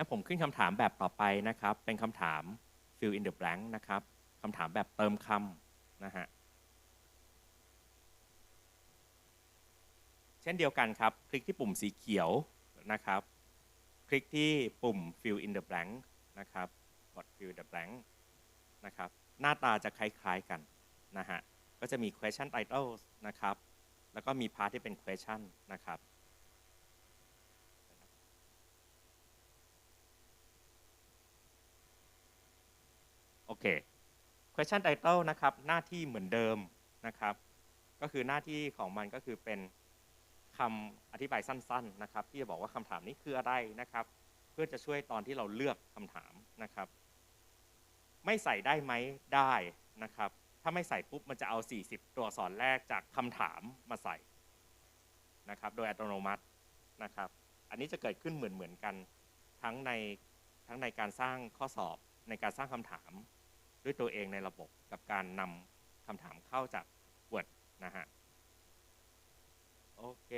งั้นผมขึ้นคำถามแบบต่อไปนะครับ เป็นคำถาม fill in the blank นะครับคำถามแบบเติมคำนะฮะ เช่นเดียวกันครับ คลิกที่ปุ่มสีเขียวนะครับ คลิกที่ปุ่ม fill in the blank นะครับ กด fill the blank นะครับ หน้าตาจะคล้ายๆกันนะฮะ ก็จะมี question titles นะครับ แล้วก็มี part ที่เป็น question นะครับ เค question title นะครับ หน้าที่เหมือนเดิมนะครับ ก็คือหน้าที่ของมันก็คือเป็นคำอธิบายสั้น ๆนะครับ ที่จะบอกว่าคำถามนี้คืออะไรนะครับ เพื่อจะช่วยตอนที่เราเลือกคำถามนะครับ ไม่ใส่ได้ไหมได้นะครับ ถ้าไม่ใส่ปุ๊บมันจะเอา 40 ตัวอักษรแรกจากคำถามมาใส่นะครับ โดยอัตโนมัตินะครับ อันนี้จะเกิดขึ้นเหมือนเหมือนๆกันทั้งในทั้งในการสร้างข้อสอบในการสร้างคำถาม ด้วยตัวเองในระบบกับการนำคำถามเข้าจาก Word นะฮะ โอเค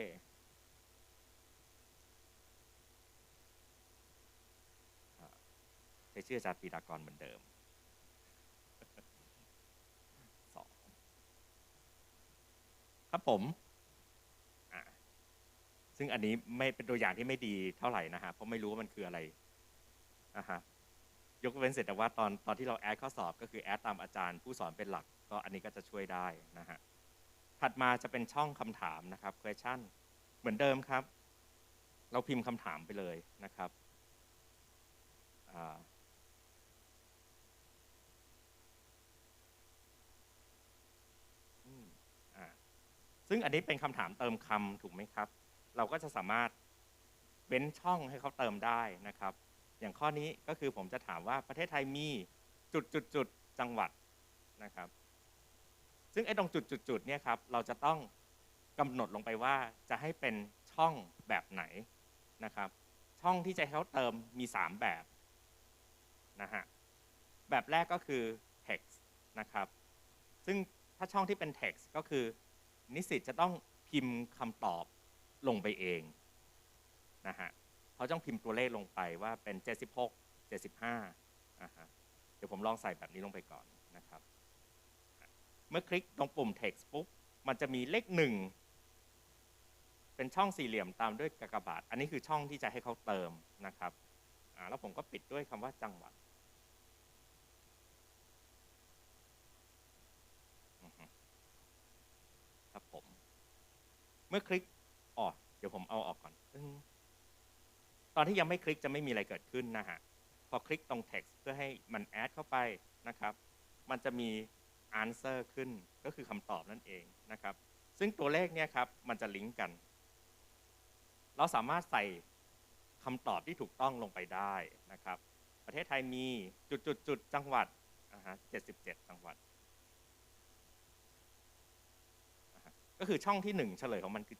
ใช้ชื่ออาจารย์ปีดากรเหมือนเดิมสองครับผมซึ่งอันนี้ไม่เป็นตัวอย่างที่ไม่ดีเท่าไหร่นะฮะ เพราะไม่รู้ว่ามันคืออะไรนะฮะ ยกเว้นเสร็จแต่ว่าตอนตอนที่เราแอดข้อสอบก็คือแอดตามอาจารย์ผู้สอนเป็นหลัก ก็อันนี้ก็จะช่วยได้นะฮะถัดมาจะเป็นช่องคำถามนะครับ question เหมือนเดิมครับ เราพิมพ์คำถามไปเลยนะครับซึ่งอันนี้เป็นคำถามเติมคำถูกไหมครับ เราก็จะสามารถเว้นช่องให้เขาเติมได้นะครับ อย่างข้อนี้ก็คือผมจะถามว่าประเทศไทยมีจุดจุดจุดจังหวัดนะครับ ซึ่งไอ้ตรงจุดจุดจุดเนี่ยครับเราจะต้องกำหนดลงไปว่าจะให้เป็นช่องแบบไหนนะครับ ช่องที่จะเขาเติมมี 3 แบบนะฮะแบบแรกก็คือ text นะครับ ซึ่งถ้าช่องที่เป็น text ก็คือ นิสิตจะต้องพิมพ์คำตอบลงไปเองนะฮะ เขาต้องพิมพ์ตัวเลขลงไปว่าเป็น 76 75อ่าฮะเดี๋ยวผมลองใส่แบบนี้ลงไปก่อนนะครับ เมื่อคลิกตรงปุ่ม text ปุ๊บ มันจะมีเลขหนึ่งเป็นช่องสี่เหลี่ยมตามด้วยกากบาท อันนี้คือช่องที่จะให้เขาเติมนะครับแล้วผมก็ปิดด้วยคำว่าจังหวัดครับผม เมื่อคลิกอ๋อเดี๋ยวผมเอาออกก่อน ตอนที่ยังไม่คลิกจะไม่มีอะไรเกิดขึ้นนะฮะ พอคลิกตรง text เพื่อให้มันแอดเข้าไปนะครับ มันจะมี answer ขึ้นก็คือคำตอบนั่นเองนะครับ ซึ่งตัวเลขเนี่ยครับมันจะลิงก์กัน เราสามารถใส่คำตอบที่ถูกต้องลงไปได้นะครับ ประเทศไทยมีจุดจุดจุดจังหวัดอ่าฮะ77จังหวัด ก็คือช่องที่หนึ่งเฉลยของมันคือ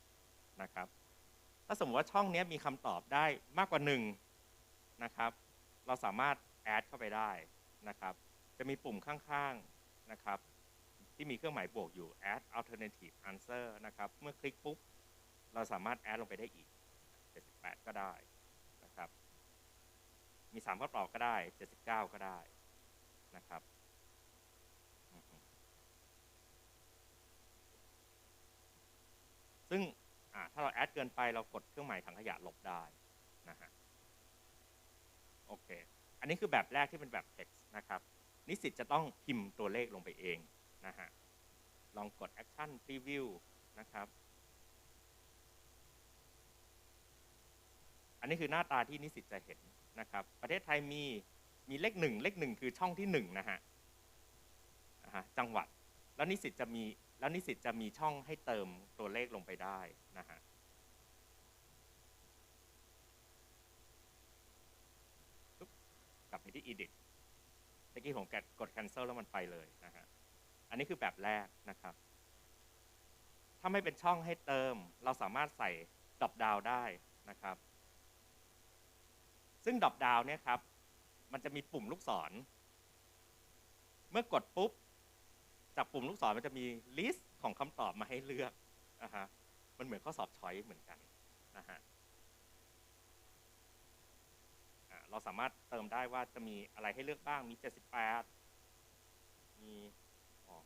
77นะครับ ถ้าสมมติว่าช่องนี้มีคำตอบได้มากกว่าหนึ่งนะครับ เราสามารถแอดเข้าไปได้นะครับ จะมีปุ่มข้างๆนะครับ ที่มีเครื่องหมายบวกอยู่ add alternative answer นะครับ เมื่อคลิกปุ๊บ เราสามารถแอดลงไปได้อีก 78 ก็ได้นะครับ มี3ข้อตอบก็ได้ 79 ก็ได้นะครับซึ่ง ถ้าเราแอดเกินไปเรากดเครื่องหมายถังขยะลบได้นะฮะโอเค อันนี้คือแบบแรกที่เป็นแบบ text นะครับ นิสิตจะต้องพิมพ์ตัวเลขลงไปเองนะฮะลองกด action preview นะครับ อันนี้คือหน้าตาที่นิสิตจะเห็นนะครับ ประเทศไทยมีมีเลขหนึ่งเลขหนึ่งคือช่องที่หนึ่งนะฮะอ่าฮะจังหวัด แล้วนิสิตจะมี แล้วนิสิตจะมีช่องให้เติมตัวเลขลงไปได้นะฮะกลับไปที่ edit เมื่อกี้ผมกดกด cancel แล้วมันไปเลยนะฮะ อันนี้คือแบบแรกนะครับ ถ้าไม่เป็นช่องให้เติม เราสามารถใส่ดรอปดาวได้นะครับ ซึ่งดรอปดาวเนี่ยครับ มันจะมีปุ่มลูกศร เมื่อกดปุ๊บ จากปุ่มลูกศรมันจะมีลิสต์ของคำตอบมาให้เลือกนะฮะมันเหมือนข้อสอบช้อยเหมือนกันนะฮะเราสามารถเติมได้ว่าจะมีอะไรให้เลือกบ้าง มี 78 มีอ๋อ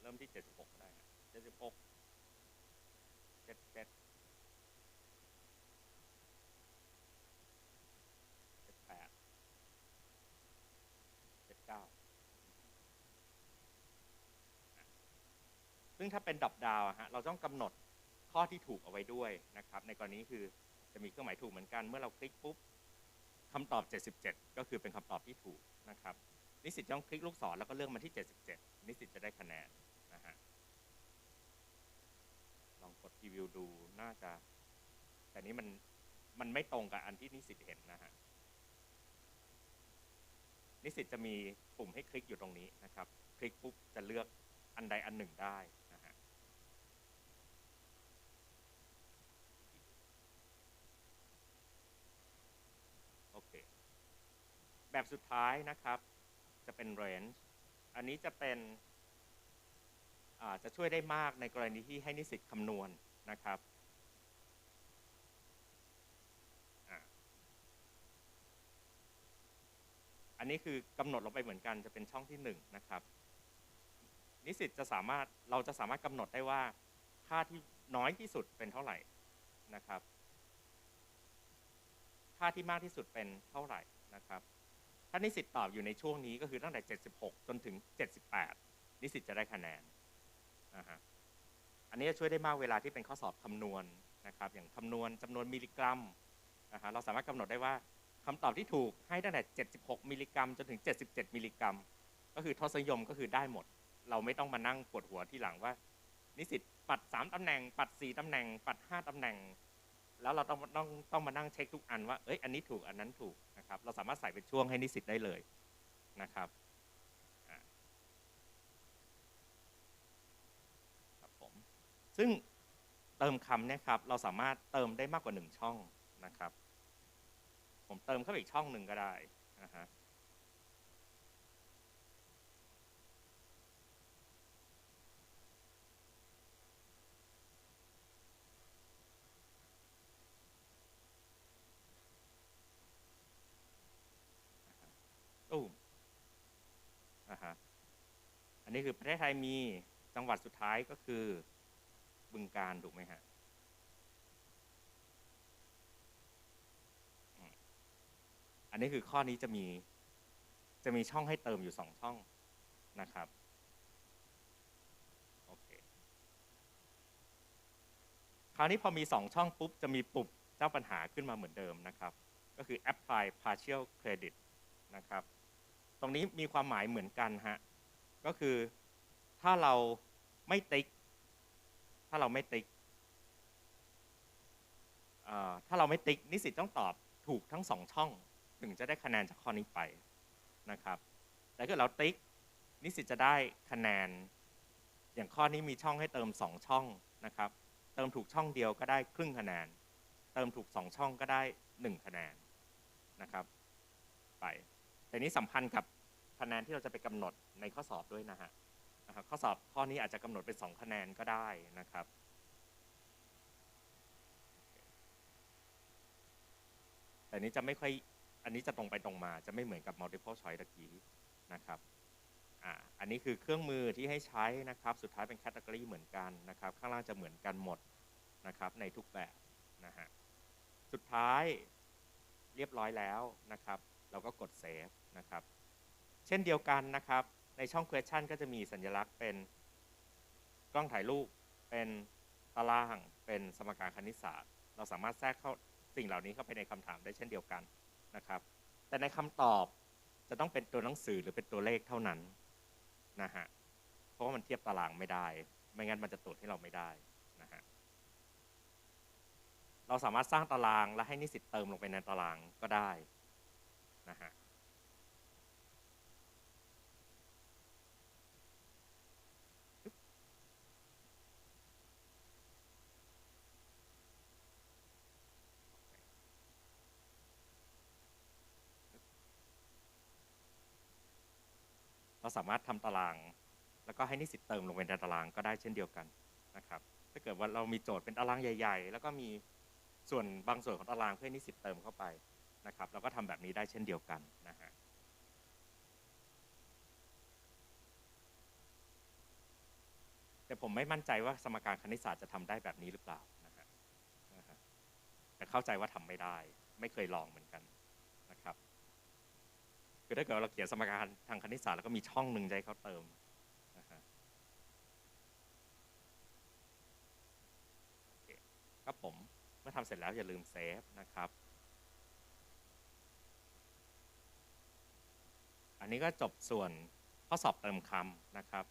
เริ่มที่ 76ก็ได้ 76 77 78 79 ซึ่งถ้าเป็นดรอปดาวฮะเราต้องกำหนดข้อที่ถูกเอาไว้ด้วยนะครับ ในกรณีคือจะมีเครื่องหมายถูกเหมือนกัน เมื่อเราคลิกปุ๊บคำตอบ 77 ก็คือเป็นคำตอบที่ถูกนะครับ นิสิตต้องคลิกลูกศรแล้วก็เลือกมาที่ 77 นิสิตจะได้คะแนนนะฮะลองกดรีวิวดูน่าจะ แต่นี้มันมันไม่ตรงกับอันที่นิสิตเห็นนะฮะนิสิตจะมีปุ่มให้คลิกอยู่ตรงนี้นะครับ คลิกปุ๊บจะเลือกอันใดอันหนึ่งได้นะฮะ โอเค แบบสุดท้ายนะครับ จะเป็น range อันนี้จะเป็นจะช่วยได้มากในกรณีที่ให้นิสิตคำนวณนะครับอันนี้คือกำหนดลงไปเหมือนกันจะเป็นช่องที่หนึ่งนะครับ นิสิตจะสามารถเราจะสามารถกำหนดได้ว่าค่าที่น้อยที่สุดเป็นเท่าไหร่นะครับ ค่าที่มากที่สุดเป็นเท่าไหร่นะครับ ถ้านิสิตตอบอยู่ในช่วงนี้ก็คือตั้งแต่ 76 จนถึง 78 นิสิตจะได้คะแนนนะฮะอันนี้จะช่วยได้มากเวลาที่เป็นข้อสอบคำนวณนะครับ อย่างคำนวณจำนวนมิลลิกรัมนะฮะเราสามารถกำหนดได้ว่าคำตอบที่ถูกให้ตั้งแต่ 76 มิลลิกรัม จนถึง 77 มิลลิกรัม ก็คือทศนิยมก็คือได้หมด เราไม่ต้องมานั่งปวดหัวที่หลังว่า นิสิตปัด 3ตำแหน่ง ปัด 4ตำแหน่ง ปัด 5ตำแหน่ง แล้วเราต้องต้องต้องมานั่งเช็คทุกอันว่าเอ้ยอันนี้ถูกอันนั้นถูกนะครับ เราสามารถใส่เป็นช่วงให้นิสิตได้เลยนะครับครับผมซึ่งเติมคำเนี่ยครับเราสามารถเติมได้มากกว่าหนึ่งช่องนะครับ ผมเติมเข้าไปอีกช่องหนึ่งก็ได้นะฮะ ตู้มอ่าฮะ อั นนี้คือประเทศไทยมีจังหวัดสุดท้ายก็คือบึงการถูกไหมฮะอันนี้คือข้อนี้จะมีจะมีช่องให้เติมอยู่สองช่องนะครับโอเคคราวนี้พอมีสองช่องปุ๊บ จะมีปุ่มเจ้าปัญหาขึ้นมาเหมือนเดิมนะครับ ก็คือ apply partial credit นะครับ ตรงนี้มีความหมายเหมือนกันฮะ ก็คือถ้าเราไม่ติ๊ก ถ้าเราไม่ติ๊กถ้าเราไม่ติ๊กนิสิตต้องตอบถูกทั้งสองช่อง ถึงจะได้คะแนนจากข้อนี้ไปนะครับ แต่ถ้าเราติ๊กนิสิตจะได้คะแนน อย่างข้อนี้มีช่องให้เติมสองช่องนะครับ เติมถูกช่องเดียวก็ได้ครึ่งคะแนน เติมถูกสองช่องก็ได้หนึ่งคะแนนนะครับ ไป แต่นี้สัมพันธ์กับ คะแนนที่เราจะไปกำหนดในข้อสอบด้วยนะฮะนะครับข้อสอบข้อนี้อาจจะกำหนดเป็น 2 คะแนนก็ได้นะครับแต่นี้จะไม่ค่อยอันนี้จะตรงไปตรงมาจะไม่เหมือนกับ multiple choice ตะกี้นะครับอ่าอันนี้คือเครื่องมือที่ให้ใช้นะครับสุดท้ายเป็น category เหมือนกันนะครับข้างล่างจะเหมือนกันหมดนะครับในทุกแบบนะฮะสุดท้ายเรียบร้อยแล้วนะครับ เราก็กดเซฟนะครับ เช่นเดียวกันนะครับ ในช่อง question ก็จะมีสัญลักษณ์เป็นกล้องถ่ายรูป เป็นตาราง เป็นสมการคณิตศาสตร์ เราสามารถแทรกเข้าสิ่งเหล่านี้เข้าไปในคำถามได้เช่นเดียวกันนะครับ แต่ในคำตอบจะต้องเป็นตัวหนังสือหรือเป็นตัวเลขเท่านั้นนะฮะ เพราะว่ามันเทียบตารางไม่ได้ ไม่งั้นมันจะตรวจให้เราไม่ได้นะฮะ เราสามารถสร้างตารางและให้นิสิตเติมลงไปในตารางก็ได้นะฮะ เราสามารถทำตาราง แล้วก็ให้นิสิตเติมลงไปในตารางก็ได้เช่นเดียวกันนะครับ ถ้าเกิดว่าเรามีโจทย์เป็นตารางใหญ่ ๆ แล้วก็มีส่วนบางส่วนของตารางเพื่อให้นิสิตเติมเข้าไปนะครับ เราก็ทำแบบนี้ได้เช่นเดียวกันนะฮะแต่ผมไม่มั่นใจว่าสมการคณิตศาสตร์จะทำได้แบบนี้หรือเปล่านะฮะแต่เข้าใจว่าทำไม่ได้ ไม่เคยลองเหมือนกัน คือถ้าเกิดเราเขียนสมการทางคณิตศาสตร์แล้วก็มีช่องหนึ่งใจเขาเติมครับผมเมื่อทำเสร็จแล้วอย่าลืมเซฟนะครับ อันนี้ก็จบส่วนข้อสอบเติมคำนะครับ